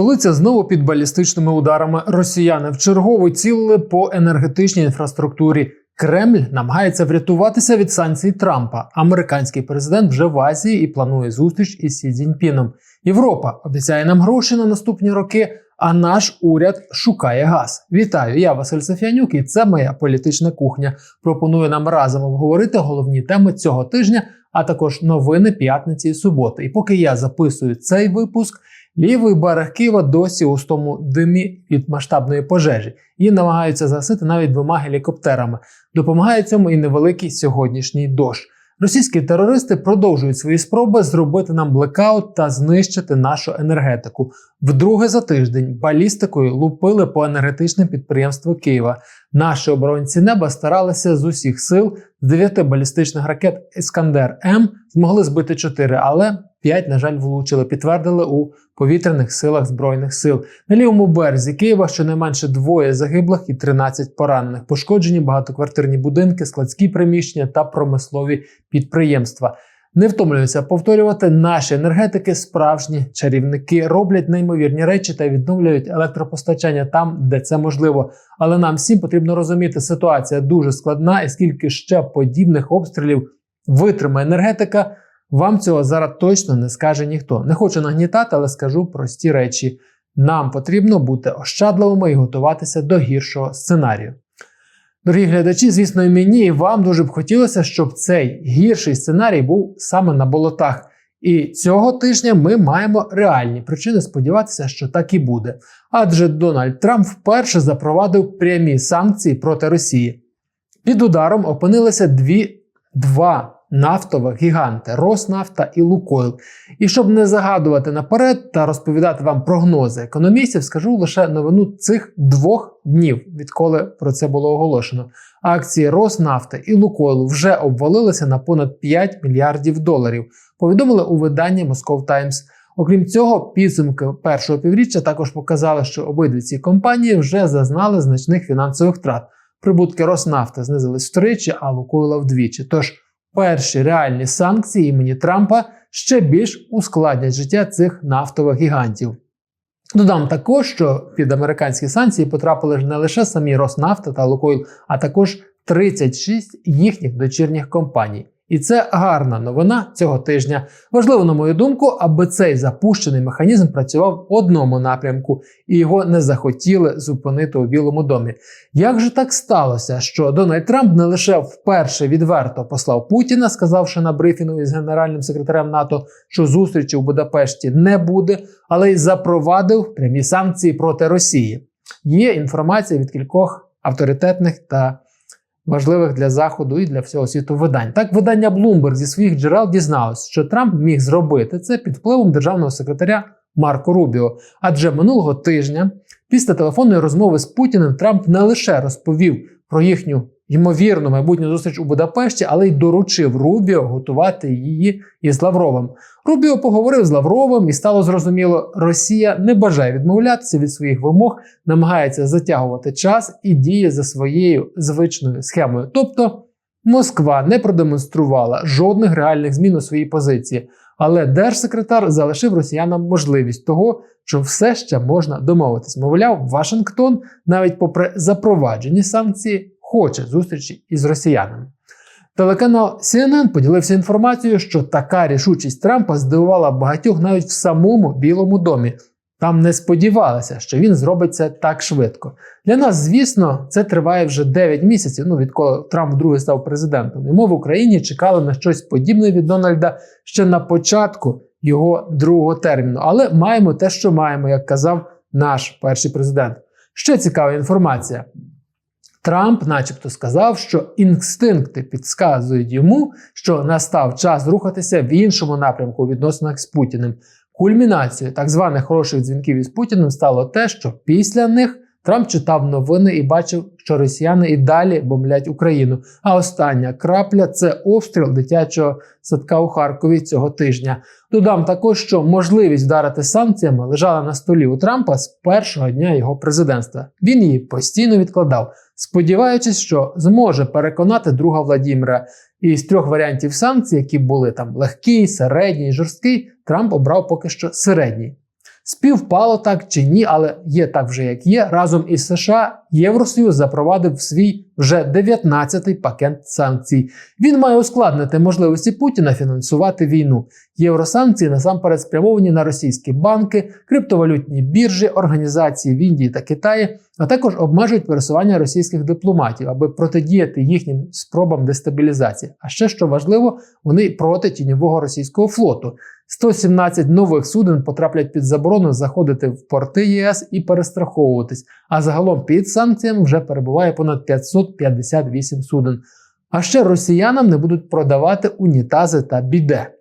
Столиця знову під балістичними ударами. Росіяни вчергово цілили по енергетичній інфраструктурі. Кремль намагається врятуватися від санкцій Трампа. Американський президент вже в Азії і планує зустріч із Сі Цзіньпіном. Європа обіцяє нам гроші на наступні роки. А наш уряд шукає газ. Вітаю! Я Василь Софіанюк, і це моя політична кухня. Пропоную нам разом обговорити головні теми цього тижня, а також новини п'ятниці і суботи. І поки я записую цей випуск, лівий берег Києва досі у тому димі від масштабної пожежі. Її намагаються засити навіть двома гелікоптерами. Допомагає цьому і невеликий сьогоднішній дощ. Російські терористи продовжують свої спроби зробити нам блекаут та знищити нашу енергетику. Вдруге за тиждень балістикою лупили по енергетичним підприємствам Києва. Наші оборонці неба старалися з усіх сил з дев'яти балістичних ракет Іскандер М змогли збити чотири, але п'ять, на жаль, влучили. Підтвердили у повітряних силах збройних сил. На лівому березі Києва щонайменше двоє загиблих і 13 поранених. Пошкоджені багатоквартирні будинки, складські приміщення та промислові підприємства. Не втомлююся повторювати, наші енергетики, справжні чарівники, роблять неймовірні речі та відновлюють електропостачання там, де це можливо. Але нам всім потрібно розуміти, ситуація дуже складна, і скільки ще подібних обстрілів витримає енергетика. Вам цього зараз точно не скаже ніхто. Не хочу нагнітати, але скажу прості речі. Нам потрібно бути ощадливими і готуватися до гіршого сценарію. Дорогі глядачі, звісно, і мені і вам дуже б хотілося, щоб цей гірший сценарій був саме на болотах. І цього тижня ми маємо реальні причини сподіватися, що так і буде. Адже Дональд Трамп вперше запровадив прямі санкції проти Росії. Під ударом опинилися дві два нафтових гіганти Роснафта і Лукойл. І щоб не загадувати наперед та розповідати вам прогнози економістів, скажу лише новину цих двох днів, відколи про це було оголошено. Акції Роснафти і Лукойлу вже обвалилися на понад 5 мільярдів доларів. Повідомили у виданні Moscow Times. Окрім цього, підсумки першого півріччя також показали, що обидві ці компанії вже зазнали значних фінансових втрат. Прибутки Роснафти знизились втричі, а Лукойла вдвічі. Тож перші реальні санкції імені Трампа ще більш ускладнять життя цих нафтових гігантів. Додам також, що під американські санкції потрапили ж не лише самі Роснафта та Лукойл, а також 36 їхніх дочірніх компаній. І це гарна новина цього тижня. Важливо, на мою думку, аби цей запущений механізм працював в одному напрямку і його не захотіли зупинити у Білому домі. Як же так сталося, що Дональд Трамп не лише вперше відверто послав Путіна, сказавши на брифінгу із генеральним секретарем НАТО, що зустрічі у Будапешті не буде, але й запровадив прямі санкції проти Росії. Є інформація від кількох авторитетних та важливих для заходу і для всього світу видань. Так, видання Bloomberg зі своїх джерел дізналось, що Трамп міг зробити це під впливом державного секретаря Марко Рубіо. Адже минулого тижня, після телефонної розмови з Путіним, Трамп не лише розповів про їхню ймовірну майбутню зустріч у Будапешті, але й доручив Рубіо готувати її із Лавровим. Рубіо поговорив з Лавровим, і стало зрозуміло, Росія не бажає відмовлятися від своїх вимог, намагається затягувати час і діє за своєю звичною схемою. Тобто Москва не продемонструвала жодних реальних змін у своїй позиції, але держсекретар залишив росіянам можливість того, що все ще можна домовитись. Мовляв, Вашингтон, навіть попри запроваджені санкції, хоче зустрічі із росіянами. Телеканал CNN поділився інформацією, що така рішучість Трампа здивувала багатьох навіть в самому Білому домі. Там не сподівалися, що він зробить це так швидко. Для нас, звісно, це триває вже 9 місяців. Ну відколи Трамп вдруге став президентом. І ми в Україні чекали на щось подібне від Дональда ще на початку його другого терміну. Але маємо те, що маємо, як казав наш перший президент. Ще цікава інформація. Трамп, начебто, сказав, що інстинкти підказують йому, що настав час рухатися в іншому напрямку у відносинах з Путіним. Кульмінацією так званих хороших дзвінків із Путіним стало те, що після них Трамп читав новини і бачив, що росіяни і далі бомблять Україну. А остання крапля це обстріл дитячого садка у Харкові цього тижня. Додам також, що можливість вдарити санкціями лежала на столі у Трампа з першого дня його президентства. Він її постійно відкладав, сподіваючись, що зможе переконати друга Владімира. І з трьох варіантів санкцій, які були там легкий, середній, жорсткий, Трамп обрав поки що середній. Співпало так чи ні, але є так вже як є. Разом із США Євросоюз запровадив свій вже 19-й пакет санкцій. Він має ускладнити можливості Путіна фінансувати війну. Євросанкції насамперед спрямовані на російські банки, криптовалютні біржі, організації в Індії та Китаї, а також обмежують пересування російських дипломатів, аби протидіяти їхнім спробам дестабілізації. А ще що важливо, вони проти тіньового російського флоту. 117 нових суден потраплять під заборону заходити в порти ЄС і перестраховуватись. А загалом під санкціями вже перебуває понад 558 суден. А ще росіянам не будуть продавати унітази та біде.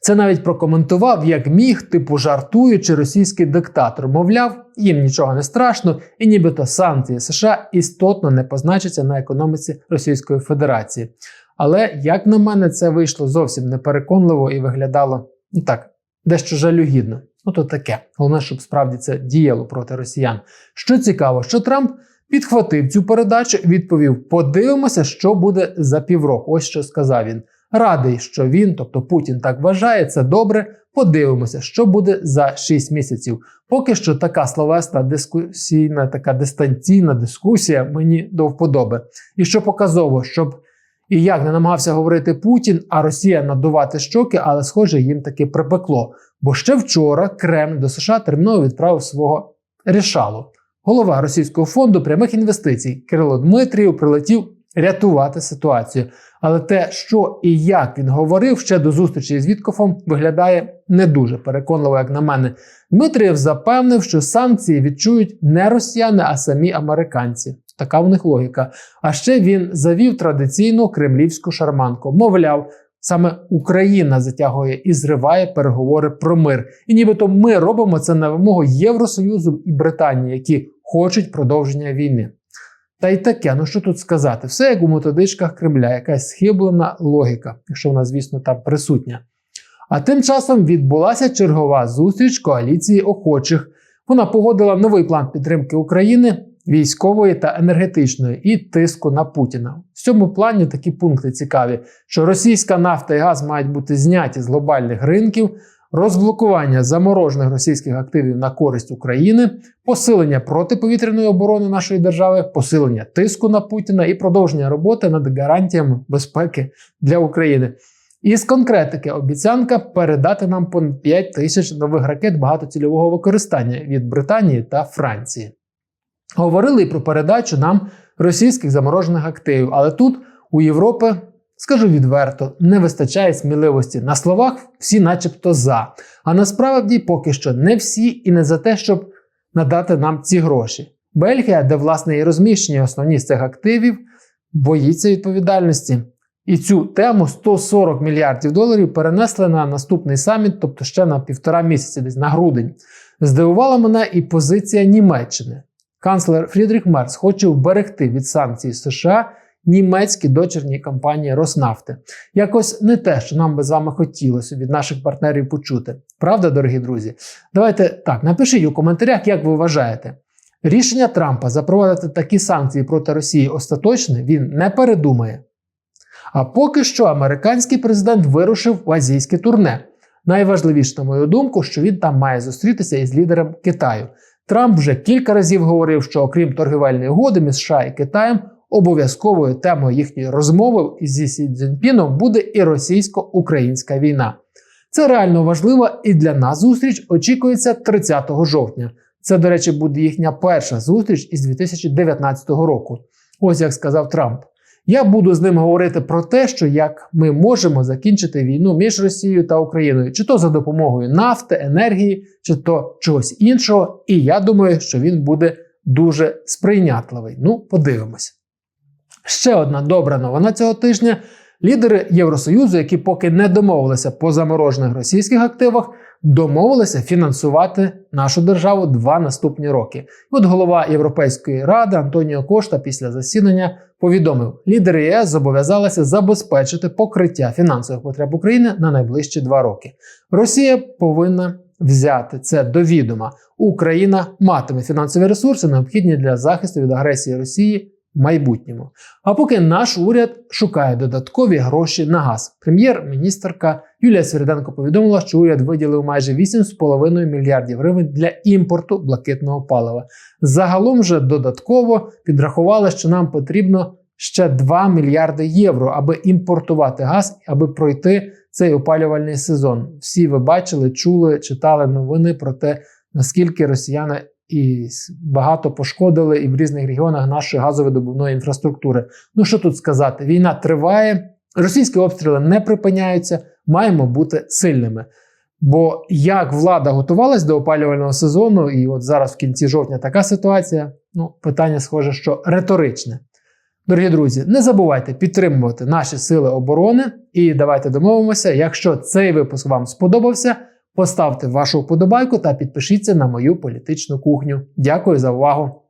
Це навіть прокоментував, як міг, типу жартуючи, російський диктатор. Мовляв, їм нічого не страшно, і нібито санкції США істотно не позначаться на економіці Російської Федерації. Але, як на мене, це вийшло зовсім непереконливо і виглядало ну так, дещо жалюгідно. Ну то таке. Головне, щоб справді це діяло проти росіян. Що цікаво, що Трамп підхватив цю передачу відповів: подивимося, що буде за півроку. Ось що сказав він. Радий, що він, тобто Путін, так вважає, це добре. Подивимося, що буде за 6 місяців. Поки що така словесна дискусійна, така дистанційна дискусія мені до вподоби. І що показово, щоб і як не намагався говорити Путін, а Росія надувати щоки, але, схоже, їм таки припекло. Бо ще вчора Кремль до США терміново відправив свого рішалу. Голова Російського фонду прямих інвестицій Кирило Дмитрієв прилетів рятувати ситуацію. Але те, що і як він говорив ще до зустрічі з Віткофом, виглядає не дуже переконливо, як на мене. Дмитрієв запевнив, що санкції відчують не росіяни, а самі американці. Така в них логіка. А ще він завів традиційну кремлівську шарманку. Мовляв, саме Україна затягує і зриває переговори про мир. І нібито ми робимо це на вимогу Євросоюзу і Британії, які хочуть продовження війни. Та й таке, ну що тут сказати? Все як у методичках Кремля, якась схиблена логіка, якщо вона, звісно, там присутня. А тим часом відбулася чергова зустріч коаліції охочих. Вона погодила новий план підтримки України, військової та енергетичної і тиску на Путіна. В цьому плані такі пункти цікаві, що російська нафта і газ мають бути зняті з глобальних ринків розблокування заморожених російських активів на користь України, посилення протиповітряної оборони нашої держави, посилення тиску на Путіна і продовження роботи над гарантіями безпеки для України. І з конкретики обіцянка передати нам понад 5 тисяч нових ракет багатоцільового використання від Британії та Франції. Говорили і про передачу нам російських заморожених активів, але тут у Європи Скажу відверто, не вистачає сміливості. На словах всі начебто за. А насправді поки що не всі і не за те, щоб надати нам ці гроші. Бельгія, де власне і розміщені основні з цих активів, боїться відповідальності. І цю тему 140 мільярдів доларів перенесли на наступний саміт, тобто ще на півтора місяці, десь на грудень. Здивувала мене і позиція Німеччини. Канцлер Фрідріх Мерц хоче вберегти від санкцій США німецькі дочерні компанії Роснафти. Якось не те, що нам би з вами хотілося від наших партнерів почути. Правда, дорогі друзі? Давайте так, напишіть у коментарях, як ви вважаєте. Рішення Трампа запровадити такі санкції проти Росії остаточне він не передумає. А поки що американський президент вирушив в азійське турне. Найважливіше, на мою думку, що він там має зустрітися із лідером Китаю. Трамп вже кілька разів говорив, що окрім торгівельної угоди між США і Китаєм, обов'язковою темою їхньої розмови зі Сі Цзіньпіном буде і російсько-українська війна. Це реально важливо і для нас зустріч очікується 30 жовтня. Це, до речі, буде їхня перша зустріч із 2019 року. Ось як сказав Трамп. Я буду з ним говорити про те, що як ми можемо закінчити війну між Росією та Україною, чи то за допомогою нафти, енергії, чи то чогось іншого. І я думаю, що він буде дуже сприйнятливий. Ну, подивимось. Ще одна добра новина цього тижня. Лідери Євросоюзу, які поки не домовилися по заморожених російських активах, домовилися фінансувати нашу державу два наступні роки. От голова Європейської ради Антоніо Кошта після засідання повідомив, лідери ЄС зобов'язалися забезпечити покриття фінансових потреб України на найближчі два роки. Росія повинна взяти це до відома. Україна матиме фінансові ресурси, необхідні для захисту від агресії Росії майбутньому. А поки наш уряд шукає додаткові гроші на газ. Прем'єр-міністерка Юлія Свириденко повідомила, що уряд виділив майже 8,5 мільярдів гривень для імпорту блакитного палива. Загалом же додатково підрахували, що нам потрібно ще 2 мільярди євро, аби імпортувати газ, аби пройти цей опалювальний сезон. Всі ви бачили, чули, читали новини про те, наскільки росіяни і багато пошкодили і в різних регіонах нашої газовидобувної інфраструктури. Ну що тут сказати? Війна триває, російські обстріли не припиняються, маємо бути сильними. Бо як влада готувалась до опалювального сезону, і от зараз в кінці жовтня така ситуація, ну питання схоже, що риторичне. Дорогі друзі, не забувайте підтримувати наші сили оборони і давайте домовимося. Якщо цей випуск вам сподобався, поставте вашу вподобайку та підпишіться на мою політичну кухню. Дякую за увагу!